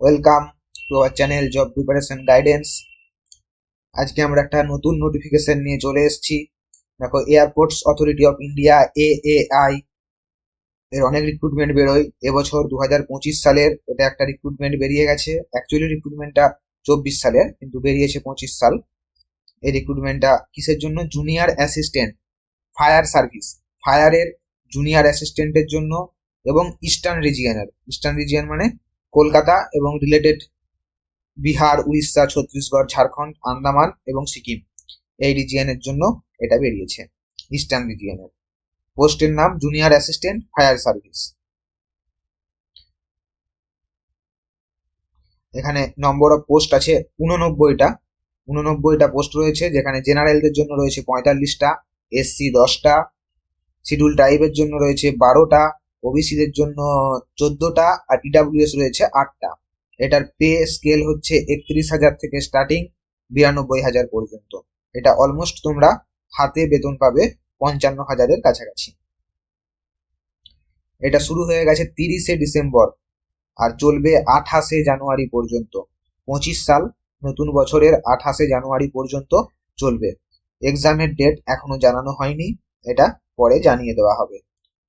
Welcome to our channel job preparation guidance আজকে আমরা একটা নতুন নোটিফিকেশন নিয়ে চলে এসেছি। দেখো airports authority of India AAI এর অনেক রিক্রুটমেন্ট বেরোয়। এবছর দু হাজার পঁচিশ সালের এটা একটা রিক্রুটমেন্ট বেরিয়ে গেছে। অ্যাকচুয়ালি রিক্রুটমেন্টটা চব্বিশ সালের, কিন্তু বেরিয়েছে পঁচিশ সাল। এই রিক্রুটমেন্টটা কিসের জন্য? জুনিয়র অ্যাসিস্ট্যান্ট ফায়ার সার্ভিস ফায়ারের জুনিয়র অ্যাসিস্ট্যান্টের জন্য এবং ইস্টার্ন রিজিয়নের ইস্টার্ন রিজিয়ন মানে কলকাতা এবং রিলেটেড বিহার, উড়িষ্যা, ছত্তিশগড়, ঝাড়খণ্ড, আন্দামান এবং সিকিম এই রিজিয়নের জন্য এটা বেরিয়েছে ইস্টার্ন রিজিয়নের পোস্টের নাম জুনিয়র অ্যাসিস্ট্যান্ট ফায়ার সার্ভিস এখানে নম্বর অফ পোস্ট আছে উননব্বইটা। উননব্বইটা পোস্ট রয়েছে, যেখানে জেনারেলদের জন্য রয়েছে পঁয়তাল্লিশটা এসসি দশটা শিডিউল টাইপের জন্য রয়েছে বারোটা ওবিসিদের জন্য চোদ্দটা আর ইডাব্লিউএস রয়েছে আটটা। এটার পে স্কেল হচ্ছে একত্রিশ হাজার থেকে স্টার্টিং বিরানব্বই হাজার পর্যন্ত। এটা অলমোস্ট তোমরা হাতে বেতন পাবে পঞ্চান্ন হাজারের কাছাকাছি। এটা শুরু হয়ে গেছে তিরিশে ডিসেম্বর আর চলবে আঠাশে জানুয়ারি পর্যন্ত। পঁচিশ সাল নতুন বছরের আঠাশে জানুয়ারি পর্যন্ত চলবে। এক্সামের ডেট এখনও জানানো হয়নি। এটা পরে জানিয়ে দেওয়া হবে।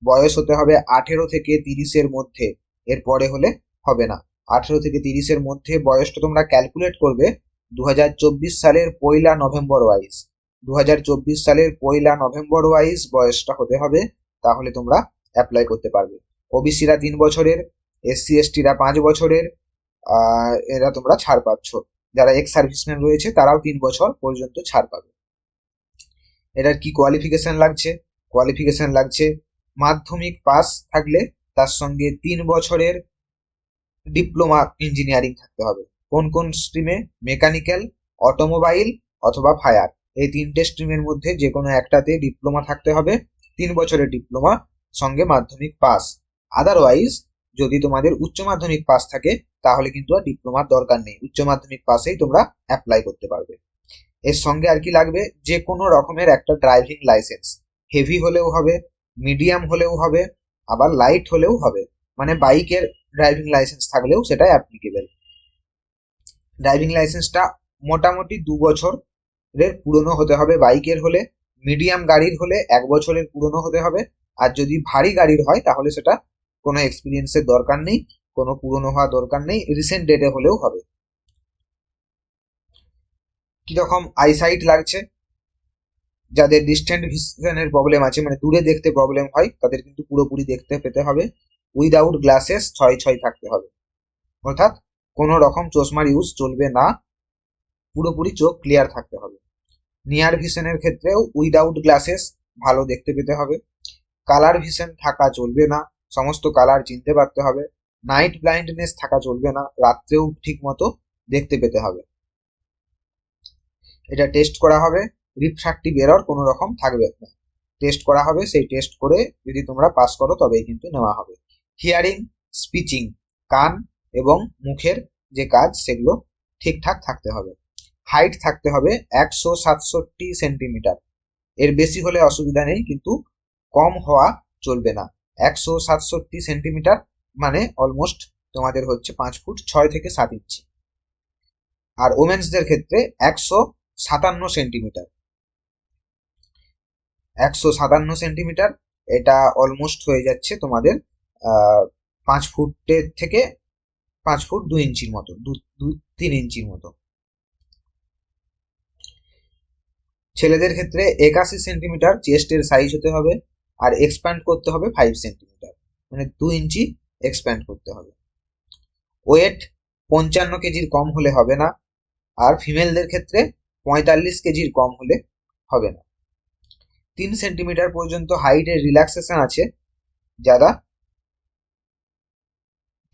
বয়স হতে হবে আঠেরো থেকে তিরিশের মধ্যে এর পরে হলে হবে না। আঠেরো থেকে তিরিশের মধ্যে বয়সটা তোমরা ক্যালকুলেট করবে দু হাজার চব্বিশ সালের পয়লা নভেম্বর ওয়াইজ দু হাজার চব্বিশ সালের পয়লা নভেম্বর ওয়াইজ বয়সটা হতে হবে, তাহলে তোমরা অ্যাপ্লাই করতে পারবে। ওবিসিরা তিন বছরের এসসি এসটিরা পাঁচ বছরের এরা তোমরা ছাড় পাচ্ছ। যারা এক্স সার্ভিসম্যান রয়েছে তারাও তিন বছর পর্যন্ত ছাড় পাবে। এটার কি কোয়ালিফিকেশন লাগছে? কোয়ালিফিকেশন লাগছে মাধ্যমিক পাস থাকলে তার সঙ্গে তিন বছরের ডিপ্লোমা ইঞ্জিনিয়ারিং থাকতে হবে। কোন কোন স্ট্রিমে মেকানিক্যাল অটোমোবাইল অথবা ফায়ার এই তিনটে স্ট্রিমের মধ্যে যে কোনো একটাতে ডিপ্লোমা থাকতে হবে। তিন বছরের ডিপ্লোমা, সঙ্গে মাধ্যমিক পাস। আদারওয়াইজ যদি তোমাদের উচ্চ মাধ্যমিক পাস থাকে, তাহলে কিন্তু আর ডিপ্লোমার দরকার নেই। উচ্চ মাধ্যমিক পাসেই তোমরা অ্যাপ্লাই করতে পারবে। এর সঙ্গে আর কি লাগবে? যে কোনো রকমের একটা ড্রাইভিং লাইসেন্স হেভি হলেও হবে মিডিয়াম হলেও হবে, আবার লাইট হলেও হবে। মানে বাইকের ড্রাইভিং লাইসেন্স থাকলেও সেটা অ্যাপ্লিকেবল ড্রাইভিং লাইসেন্সটা মোটামুটি দু বছরের পুরনো হতে হবে বাইকের হলে মিডিয়াম গাড়ির হলে এক বছরের পুরনো হতে হবে। আর যদি ভারী গাড়ির হয়, তাহলে সেটা কোনো এক্সপিরিয়েন্সের দরকার নেই, কোনো পুরনো হওয়া দরকার নেই রিসেন্ট ডেটে হলেও হবে। কীরকম আইসাইট লাগছে? যাদের ডিস্টেন্ট ভিশনের প্রবলেম আছে মানে দূরে দেখতে প্রবলেম হয়, তাদের কিন্তু পুরোপুরি দেখতে পেতে হবে। উইদাউট গ্লাসেস ছয় ছয় থাকতে হবে। অর্থাৎ কোনো রকম চশমার ইউজ চলবে না। পুরোপুরি চোখ ক্লিয়ার থাকতে হবে। নিয়ার ভিশনের ক্ষেত্রেও উইদাউট গ্লাসেস ভালো দেখতে পেতে হবে। কালার ভিশন থাকা চলবে না। সমস্ত কালার চিনতে পারতে হবে। নাইট ব্লাইন্ডনেস থাকা চলবে না। রাত্রেও ঠিক মতো দেখতে পেতে হবে। এটা টেস্ট করা হবে। রিফ্রাক্টিভ এরর কোনো রকম থাকবে না। টেস্ট করা হবে, সেই টেস্ট করে যদি তোমরা পাস করো, তবেই কিন্তু নেওয়া হবে। হিয়ারিং স্পিচিং কান এবং মুখের যে কাজ, সেগুলো ঠিকঠাক থাকতে হবে। হাইট থাকতে হবে একশো সাতষট্টি সেন্টিমিটার এর বেশি হলে অসুবিধা নেই, কিন্তু কম হওয়া চলবে না। একশো সাতষট্টি সেন্টিমিটার মানে অলমোস্ট তোমাদের হচ্ছে পাঁচ ফুট ছয় থেকে সাত ইঞ্চি। আর ওমেন্সদের ক্ষেত্রে একশো সাতান্ন সেন্টিমিটার একশো সাতান্ন সেন্টিমিটার, এটা অলমোস্ট হয়ে যাচ্ছে তোমাদের পাঁচ ফুটের থেকে পাঁচ ফুট দু ইঞ্চির মতো, দু তিন ইঞ্চির মতো। ছেলেদের ক্ষেত্রে একাশি সেন্টিমিটার চেস্টের সাইজ হতে হবে, আর এক্সপ্যান্ড করতে হবে ফাইভ সেন্টিমিটার মানে দু ইঞ্চি এক্সপ্যান্ড করতে হবে। ওয়েট পঞ্চান্ন কেজির কম হলে হবে না, আর ফিমেলদের ক্ষেত্রে পঁয়তাল্লিশ কেজির কম হলে হবে না। তিন সেন্টিমিটার পর্যন্ত হাইটের রিল্যাক্সেশন আছে। যারা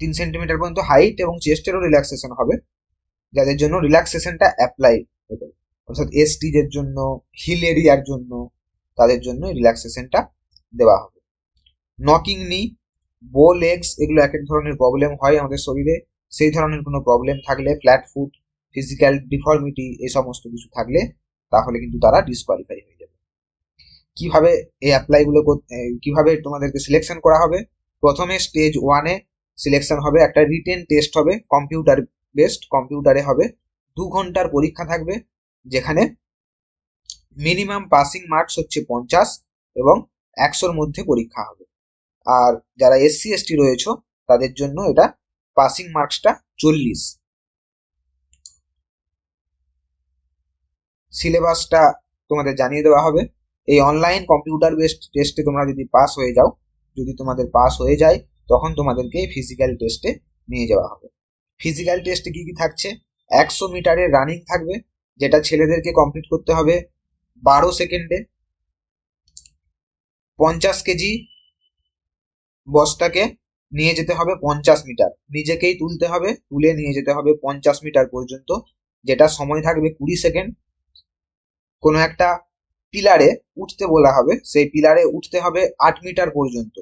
তিন সেন্টিমিটার পর্যন্ত হাইট এবং চেস্টেরও রিল্যাক্সেশন হবে। যাদের জন্য রিল্যাক্সেশনটা অ্যাপ্লাই হবে। অর্থাৎ এসটিদের জন্য হিল এরিয়ার জন্য, তাদের জন্য রিল্যাক্সেশনটা দেওয়া হবে। নকিং নি বো লেগস এগুলো এক এক ধরনের প্রবলেম হয় আমাদের শরীরে। সেই ধরনের কোনো প্রবলেম থাকলে ফ্ল্যাট ফুট ফিজিক্যাল ডিফর্মিটি এই সমস্ত কিছু থাকলে তাহলে কিন্তু তারা ডিসকোয়ালিফাই হয়ে কীভাবে এই অ্যাপ্লাইগুলো কীভাবে তোমাদেরকে সিলেকশন করা হবে? প্রথমে স্টেজ ওয়ানে সিলেকশন হবে, একটা রিটেন টেস্ট হবে কম্পিউটার বেসড কম্পিউটারে হবে। দু ঘণ্টার পরীক্ষা থাকবে, যেখানে মিনিমাম পাসিং মার্কস হচ্ছে পঞ্চাশ এবং একশোর মধ্যে পরীক্ষা হবে। আর যারা এসসি এসটি রয়েছে, তাদের জন্য এটা পাসিং মার্কসটা চল্লিশ। সিলেবাসটা তোমাদের জানিয়ে দেওয়া হবে। এই অনলাইন কম্পিউটার বেসড টেস্টে তোমরা যদি পাস হয়ে যাও, যদি তোমাদের পাস হয়ে যায়, তখন তোমাদেরকে ফিজিক্যাল টেস্টে নিয়ে যাওয়া হবে। ফিজিক্যাল টেস্টে কি কি থাকছে? একশো মিটারের রানিং থাকবে, যেটা ছেলেদেরকে কমপ্লিট করতে হবে বারো সেকেন্ডে পঞ্চাশ কেজি বস্তাকে নিয়ে যেতে হবে পঞ্চাশ মিটার নিজেকেই তুলতে হবে, তুলে নিয়ে যেতে হবে পঞ্চাশ মিটার পর্যন্ত, যেটা সময় থাকবে কুড়ি সেকেন্ড কোনো একটা পিলারে উঠতে বলা হবে, সেই পিলারে উঠতে হবে আট মিটার পর্যন্ত।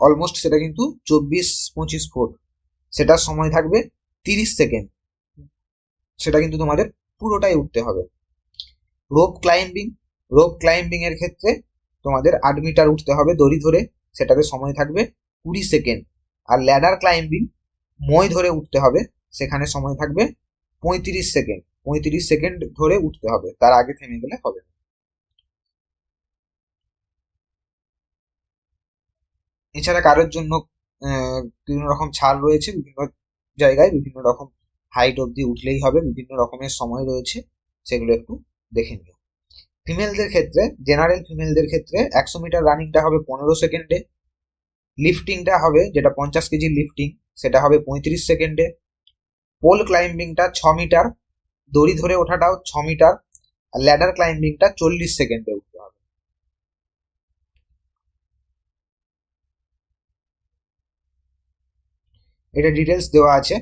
অলমোস্ট সেটা কিন্তু চব্বিশ, পঁচিশ ফুট সেটার সময় থাকবে তিরিশ সেকেন্ড সেটা কিন্তু তোমাদের পুরোটাই উঠতে হবে। রোপ ক্লাইম্বিং রোপ ক্লাইম্বিং এর ক্ষেত্রে তোমাদের আট মিটার উঠতে হবে দড়ি ধরে, সেটাতে সময় থাকবে কুড়ি সেকেন্ড আর ল্যাডার ক্লাইম্বিং মই ধরে উঠতে হবে, সেখানে সময় থাকবে পঁয়ত্রিশ সেকেন্ড পঁয়ত্রিশ সেকেন্ড ধরে উঠতে হবে, তার আগে থেমে গেলে হবে এছাড়া কারোর জন্য বিভিন্ন রকম ছাড় রয়েছে, বিভিন্ন জায়গায় বিভিন্ন রকম হাইট অবধি উঠলেই হবে, বিভিন্ন রকমের সময় রয়েছে, সেগুলো একটু দেখে নিও। ফিমেলদের ক্ষেত্রে জেনারেল ফিমেলদের ক্ষেত্রে একশো মিটার রানিংটা হবে পনেরো সেকেন্ডে লিফটিংটা হবে যেটা পঞ্চাশ কেজি লিফটিং সেটা হবে পঁয়ত্রিশ সেকেন্ডে পোল ক্লাইম্বিংটা ছ মিটার দড়ি ধরে ওঠাটাও ছ মিটার আর ল্যাডার ক্লাইম্বিংটা চল্লিশ সেকেন্ডে উঠতে হবে এটা ডিটেলস দেওয়া আছে।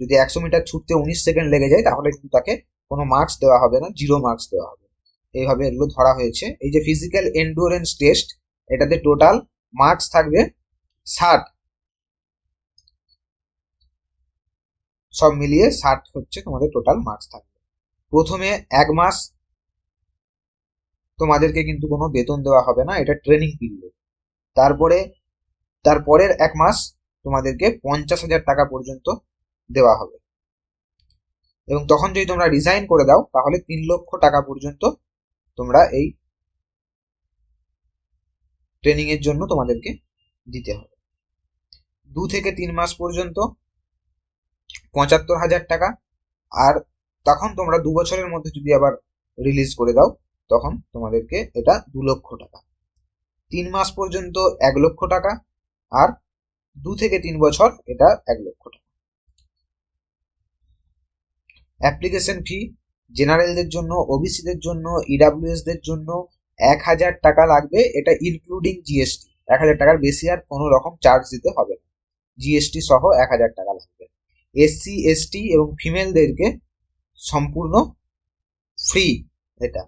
যদি একশো মিটার ছুটতে উনিশ সেকেন্ড লেগে যায়, তাহলে কিন্তু তাকে কোনো মার্কস দেওয়া হবে না জিরো মার্কস দেওয়া হবে। এইভাবে এগুলো ধরা হয়েছে। এই যে ফিজিক্যাল এন্ডুরেন্স টেস্ট এটাতে টোটাল মার্কস থাকবে ষাট। সব মিলিয়ে ষাট হচ্ছে তোমাদের টোটাল মার্কস থাকবে। প্রথমে এক মাস তোমাদেরকে কিন্তু কোনো বেতন দেওয়া হবে না, এটা ট্রেনিং পিরিয়ড তারপরে, তারপরের এক মাস তোমাদেরকে পঞ্চাশ হাজার টাকা পর্যন্ত দেওয়া হবে। এবং তখন যদি তোমরা রিজাইন করে দাও, তাহলে তিন লক্ষ টাকা পর্যন্ত তোমরা এই ট্রেনিং এর জন্য তোমাদেরকে দিতে হবে। দু থেকে তিন মাস পর্যন্ত পঁচাত্তর হাজার টাকা। আর তখন তোমরা দু বছরের মধ্যে যদি আবার রিলিজ করে দাও, তখন তোমাদেরকে এটা দু লক্ষ টাকা। তিন মাস পর্যন্ত এক লক্ষ টাকা। আর দু থেকে তিন বছর এটা এক লক্ষ টাকা। অ্যাপ্লিকেশন ফি জেনারেলদের জন্য ওবিসিদের জন্য ইডাব্লিউএস দের জন্য এক হাজার টাকা লাগবে, এটা ইনক্লুডিং জিএসটি এক হাজার টাকার বেশি আর কোনো রকম চার্জ দিতে হবে না। জিএসটি সহ এক হাজার টাকা লাগবে। এসসি এসটি এবং ফিমেলদেরকে সম্পূর্ণ ফ্রি এটা।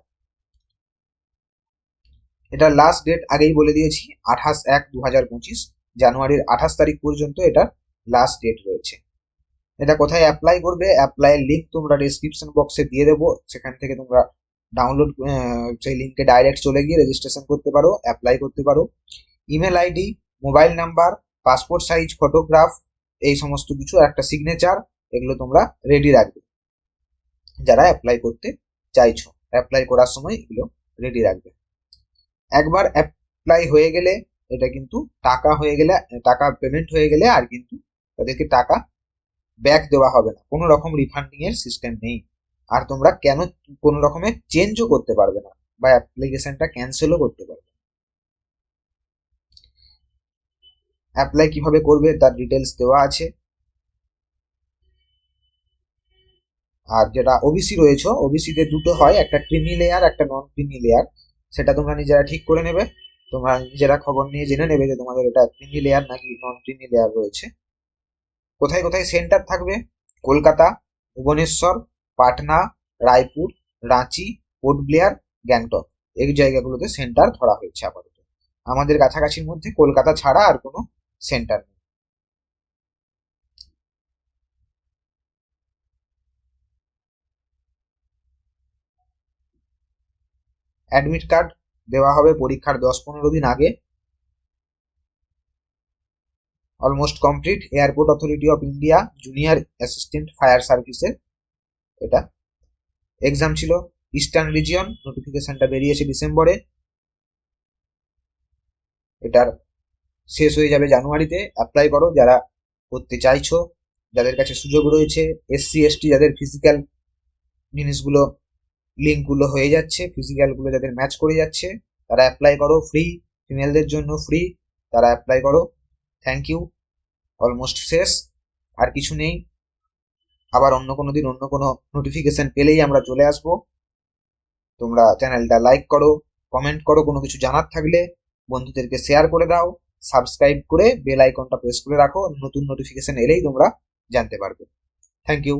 এটা লাস্ট ডেট আগেই বলে দিয়েছি, আঠাশ এক দু হাজার পঁচিশ। জানুয়ারির আঠাশ তারিখ পর্যন্ত এটা লাস্ট ডেট রয়েছে। এটা কোথায় অ্যাপ্লাই করবে? অ্যাপ্লাইয়ের লিঙ্ক তোমরা ডিসক্রিপশন বক্সে দিয়ে দেবো। সেখান থেকে তোমরা ডাউনলোড সেই লিঙ্কে ডাইরেক্ট চলে গিয়ে রেজিস্ট্রেশন করতে পারো অ্যাপ্লাই করতে পারো। Email ID mobile number passport size photograph এই সমস্ত কিছু, একটা সিগনেচার এগুলো তোমরা রেডি রাখবে। যারা অ্যাপ্লাই করতে চাইছো অ্যাপ্লাই করার সময় এগুলো রেডি রাখবে। একবার অ্যাপ্লাই হয়ে গেলে এটা কিন্তু টাকা হয়ে গেলে, টাকা পেমেন্ট হয়ে গেলে আর কিন্তু তাদেরকে টাকা ব্যাক দেওয়া হবে না। কোনো রকম রিফান্ডিং এর সিস্টেম নেই। আর তোমরা কেন কোনো রকমের চেঞ্জও করতে পারবে না বা অ্যাপ্লিকেশনটা ক্যান্সেলও করতে পারবে অ্যাপ্লাই কীভাবে করবে তার ডিটেলস দেওয়া আছে। আর যেটা ওবিসি রয়েছে ওবিসিতে দুটো হয়, একটা ক্রিমি লেয়ার একটা নন ক্রিমি লেয়ার সেটা তোমরা নিজেরা ঠিক করে নেবে। তোমরা নিজেরা খবর নিয়ে জেনে নেবে যে তোমাদের এটা ক্রিমি লেয়ার নাকি নন ক্রিমি লেয়ার রয়েছে। কোথায় কোথায় সেন্টার থাকবে? কলকাতা, ভুবনেশ্বর, পাটনা, রায়পুর, রাঁচি পোর্ট ব্লেয়ার গ্যাংটক। এই জায়গাগুলোতে সেন্টার ধরা হয়েছে আপাতত। আমাদের কাছাকাছির মধ্যে কলকাতা ছাড়া আর কোনো সেন্টার নেই। অ্যাডমিট কার্ড দেওয়া হবে পরীক্ষার দশ পনেরো দিন আগে। Almost complete airport authority of India junior assistant fire সার্ভিসের এটা। এক্সাম ছিল ইস্টার্ন রিজিয়ন নোটিফিকেশনটা বেরিয়েছে ডিসেম্বরে এটার শেষ হয়ে যাবে জানুয়ারিতে অ্যাপ্লাই করো যারা করতে চাইছো, যাদের কাছে সুযোগ রয়েছে এসসি এসটি যাদের ফিজিক্যাল জিনিসগুলো লিঙ্কগুলো হয়ে যাচ্ছে ফিজিক্যালগুলো যাদের ম্যাচ করে যাচ্ছে, তারা অ্যাপ্লাই করো ফ্রি ফিমেলদের জন্য ফ্রি তারা অ্যাপ্লাই করো। থ্যাংক ইউ অলমোস্ট শেষ। আর কিছু নেই। আবার অন্য কোনো দিন অন্য কোনো নোটিফিকেশন পেলেই আমরা চলে আসব। তোমরা চ্যানেলটা লাইক করো কমেন্ট করো, কোনো কিছু জানার থাকলে বন্ধুদেরকে শেয়ার করে দাও। সাবস্ক্রাইব করে বেল আইকনটা প্রেস করে রাখো। নতুন নোটিফিকেশন এলেই তোমরা জানতে পারবে। Thank you